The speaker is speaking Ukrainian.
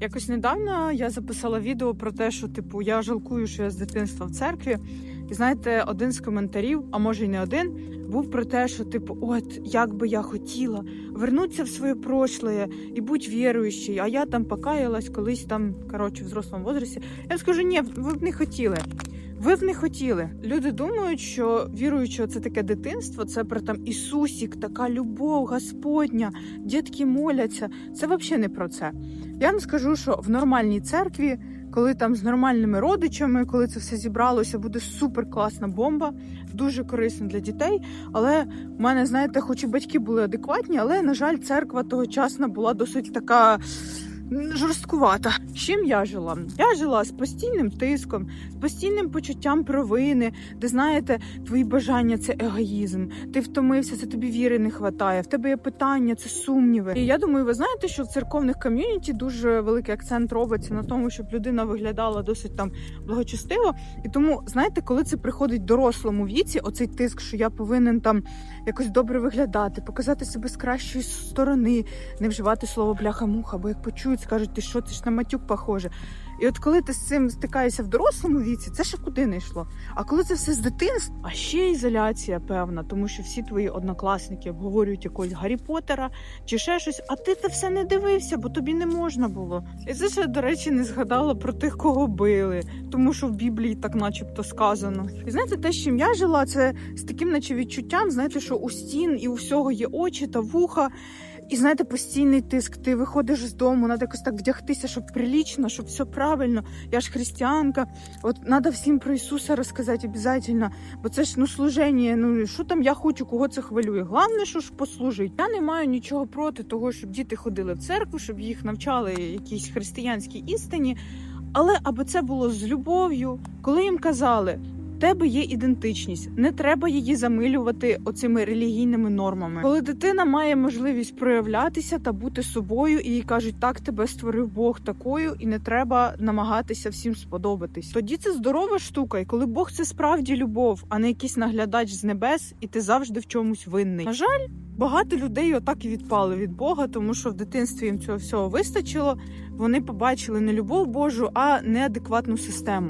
Якось недавно я записала відео про те, що типу я жалкую, що я з дитинства в церкві. І знаєте, один з коментарів, а може й не один, був про те, що типу, от як би я хотіла вернутися в своє прошлое і бути віруючою, а я там покаялась колись там, коротше, в взрослому возрасті. Я скажу, ні, ви б не хотіли. Ви б не хотіли. Люди думають, що віруючи, це таке дитинство, це про там Ісусік, така любов, Господня, дітки моляться. Це взагалі не про це. Я вам скажу, що в нормальній церкві, коли там з нормальними родичами, коли це все зібралося, буде супер класна бомба, дуже корисна для дітей. Але в мене, знаєте, хоч і батьки були адекватні, але на жаль, церква тогочасна була досить така. Жорсткувата. Чим я жила? Я жила з постійним тиском, з постійним почуттям провини, де знаєте, твої бажання це егоїзм. Ти втомився, це тобі віри не вистачає. В тебе є питання, це сумніви. І я думаю, ви знаєте, що в церковних ком'юніті дуже великий акцент робиться на тому, щоб людина виглядала досить там благочестиво. І тому, знаєте, коли це приходить в дорослому віці, оцей тиск, що я повинен там якось добре виглядати, показати себе з кращої сторони, не вживати слово бляха-муха, бо як почують, скажуть, ти що, ти ж на матюк похоже. І от коли ти з цим стикаєшся в дорослому віці, це ще куди не йшло. А коли це все з дитинства, а ще ізоляція певна, тому що всі твої однокласники обговорюють якогось Гаррі Поттера чи ще щось, а ти це все не дивився, бо тобі не можна було. І це ще, до речі, не згадала про тих, кого били, тому що в Біблії так начебто сказано. І знаєте, те, з чим я жила, це з таким, наче відчуттям, знаєте, що у стін і у всього є очі та вуха. І знаєте, постійний тиск. Ти виходиш з дому, треба якось так вдягтися, щоб прилічно, щоб все правильно. Я ж християнка. От треба всім про Ісуса розказати обов'язково, бо це ж ну служення. Ну що там я хочу, кого це хвилює. Головне, що ж послужить. Я не маю нічого проти того, щоб діти ходили в церкву, щоб їх навчали якійсь християнській істині. Але аби це було з любов'ю, коли їм казали. Тебе є ідентичність, не треба її замилювати оцими релігійними нормами. Коли дитина має можливість проявлятися та бути собою, і їй кажуть, так тебе створив Бог такою, і не треба намагатися всім сподобатись. Тоді це здорова штука, і коли Бог це справді любов, а не якийсь наглядач з небес, і ти завжди в чомусь винний. На жаль, багато людей отак і відпали від Бога, тому що в дитинстві їм цього всього вистачило. Вони побачили не любов Божу, а неадекватну систему.